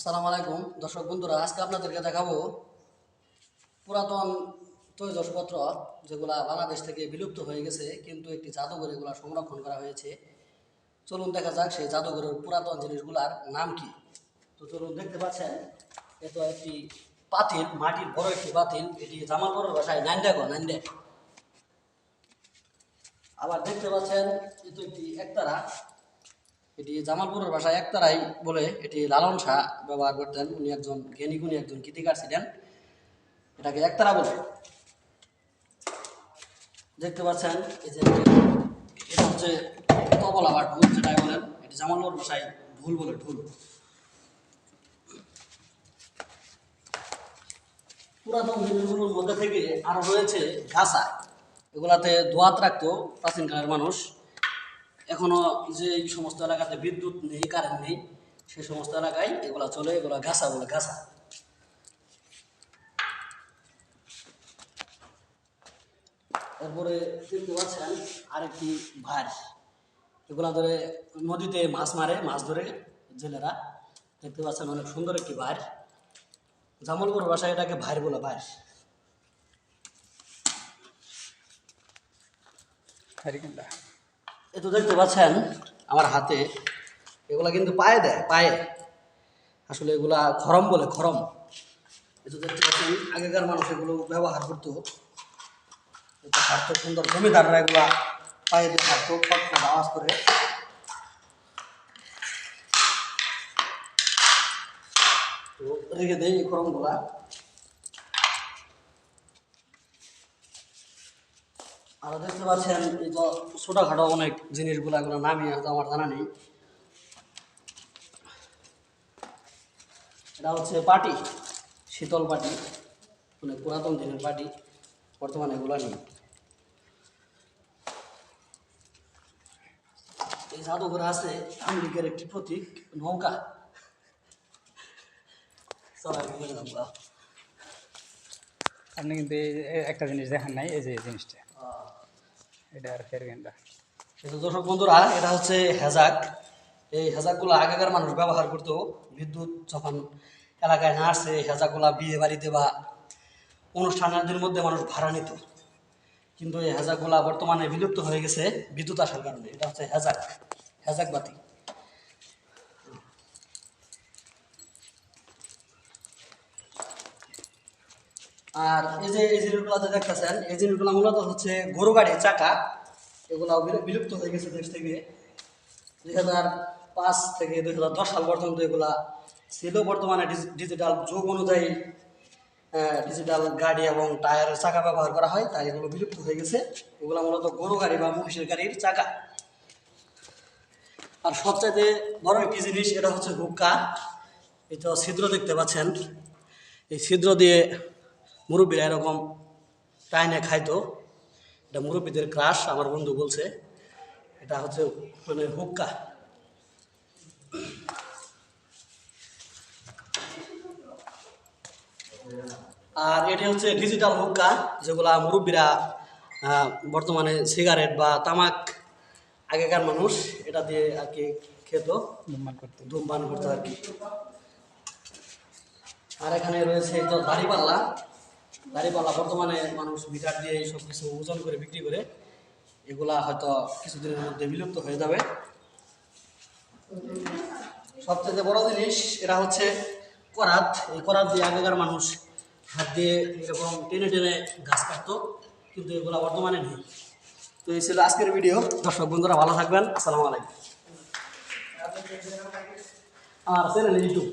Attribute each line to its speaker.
Speaker 1: আসসালামু আলাইকুম। দর্শক বন্ধুরা, আজকে আপনাদেরকে দেখাবো পুরাতন তৈজসপত্র যেগুলা বাংলাদেশ থেকে বিলুপ্ত হয়ে গেছে, কিন্তু একটি জাদুঘর এগুলা সংরক্ষণ করা হয়েছে। চলুন দেখা যাক সেই জাদুঘরের পুরাতন জিনিসগুলার নাম কি। তো চলুন দেখতে পাচ্ছেন, এ তো একটি পাতিল, মাটির বড় একটি পাতিল। এটি জামালপুরের ভাষায় নাইন্দা গো নাইন্দা আবার দেখতে পাচ্ছেন, এ তো একটি একতারা। এটি জামালপুরের ভাষায় একতারাই বলে, এটি লালন শাহ ব্যবহার করতেন। উনি একজন জ্ঞানী গুণী, একজন গীতিকার ছিলেন। এটাকে একতারা বলে। দেখতে পাচ্ছেন, এই যে এটা হচ্ছে তবলা বা ঢোল যেটাই বলেন, এটি জামালপুর ভাষায় ঢোল বলে, ঢুল। পুরাতন জিনিসগুলোর মধ্যে থেকে আরও রয়েছে ঘাসা। এগুলাতে দোয়াত রাখতো প্রাচীনকালের মানুষ। এখনও যে সমস্ত এলাকাতে বিদ্যুৎ নেই কারেন্ট নেই, সেই সমস্ত এলাকায় এগুলা চলে, এগুলা গাছা বলে, গাছা। তারপরে দেখতে পাচ্ছেন আরেকটি ভার এগুলা ধরে নদীতে মাছ মারে, মাছ ধরে জেলেরা। দেখতে পাচ্ছেন অনেক সুন্দর একটি ভার জামলপুর ভাষায় এটাকে ভার বলে ভার এ তো দেখতে পাচ্ছেন, আমার হাতে এগুলা কিন্তু পায়ে দেয়, পায়ে। আসলে এগুলা খরম বলে, খরম। এ তো দেখতে পাচ্ছেন, আগেকার মানুষ এগুলো ব্যবহার করতো। সুন্দর জমিদাররা এগুলা পায়ে দিয়ে ফট আওয়াজ করে। তো রেখে দেয় এই খরমগুলা। আর দেখতে পাচ্ছেন এই তো ছোটোখাটো অনেক জিনিসগুলো এগুলো নামই হয়তো আমার জানা নেই। এটা হচ্ছে পাটি, শীতল পাটি মানে পুরাতন দিনের পাটি, বর্তমানে এগুলো নেই। এই জাদুঘরে আছে আমেরিকার একটি প্রতীক, নৌকা।
Speaker 2: আপনি কিন্তু একটা জিনিস দেখান নাই, এই যে জিনিসটা। এটা আর
Speaker 1: দর্শক বন্ধুরা, এটা হচ্ছে হেজাক। এই হেজাকগুলো আগেকার মানুষ ব্যবহার করতো। বিদ্যুৎ যখন এলাকায় না আসছে এই হেজাকগুলা বিয়ে বাড়িতে বা অনুষ্ঠানের মধ্যে মানুষ ভাড়া নিত। কিন্তু এই হেজাকগুলা বর্তমানে বিলুপ্ত হয়ে গেছে বিদ্যুৎ আসার কারণে। এটা হচ্ছে হেজাক হেজাক বাতি। আর এই যে এই জিনিসগুলো যে দেখতেছেন, এই জিনিসগুলো মূলত হচ্ছে গরু গাড়ির চাকা। এগুলো বিলু- বিলুপ্ত হয়ে গেছে দেশ থেকে। দুই হাজার পাঁচ থেকে দুই হাজার দশ সাল পর্যন্ত এগুলা ছিল। বর্তমানে ডিজিটাল যুগ অনুযায়ী ডিজিটাল গাড়ি এবং টায়ারের চাকা ব্যবহার করা হয়, তাই এগুলো বিলুপ্ত হয়ে গেছে। এগুলো মূলত গরু গাড়ি বা মহিষের গাড়ির চাকা। আর সবচাইতে বড় একটি জিনিস, এটা হচ্ছে হুক্কা। তো ছিদ্র দেখতে পাচ্ছেন। এই ছিদ্র দিয়ে মুরব্বীরা এরকম টাইনে খাইতো। এটা মুরব্বীদের ক্রাশ আমার বন্ধু বলছে এটা হচ্ছে মানে হুক্কা। আর এটি হচ্ছে ডিজিটাল হুক্কা যেগুলা মুরব্বীরা বর্তমানে সিগারেট বা তামাক আগেকার মানুষ এটা দিয়ে আর কি খেত।
Speaker 2: নির্মাণ করতে।
Speaker 1: ধূমপান করতো আর কি। আর এখানে রয়েছে তো দাড়িপাল্লা দাড়িপাল্লা বর্তমানে মানুষ মিটার দিয়ে সব কিছু ওজন করে বিক্রি করে, এগুলা হয়তো কিছুদিনের মধ্যে বিলুপ্ত হয়ে যাবে। সবচেয়ে বড় জিনিস এটা হচ্ছে করাত। এই করাত দিয়ে আগেকার মানুষ হাত দিয়ে এরকম টেনে টেনে গাছ কাটতো, কিন্তু এগুলা বর্তমানে নেই। তো এই ছিল আজকের ভিডিও। দর্শক বন্ধুরা, ভালো থাকবেন। আসসালামু আলাইকুম। আমার চ্যানেল ইউটিউব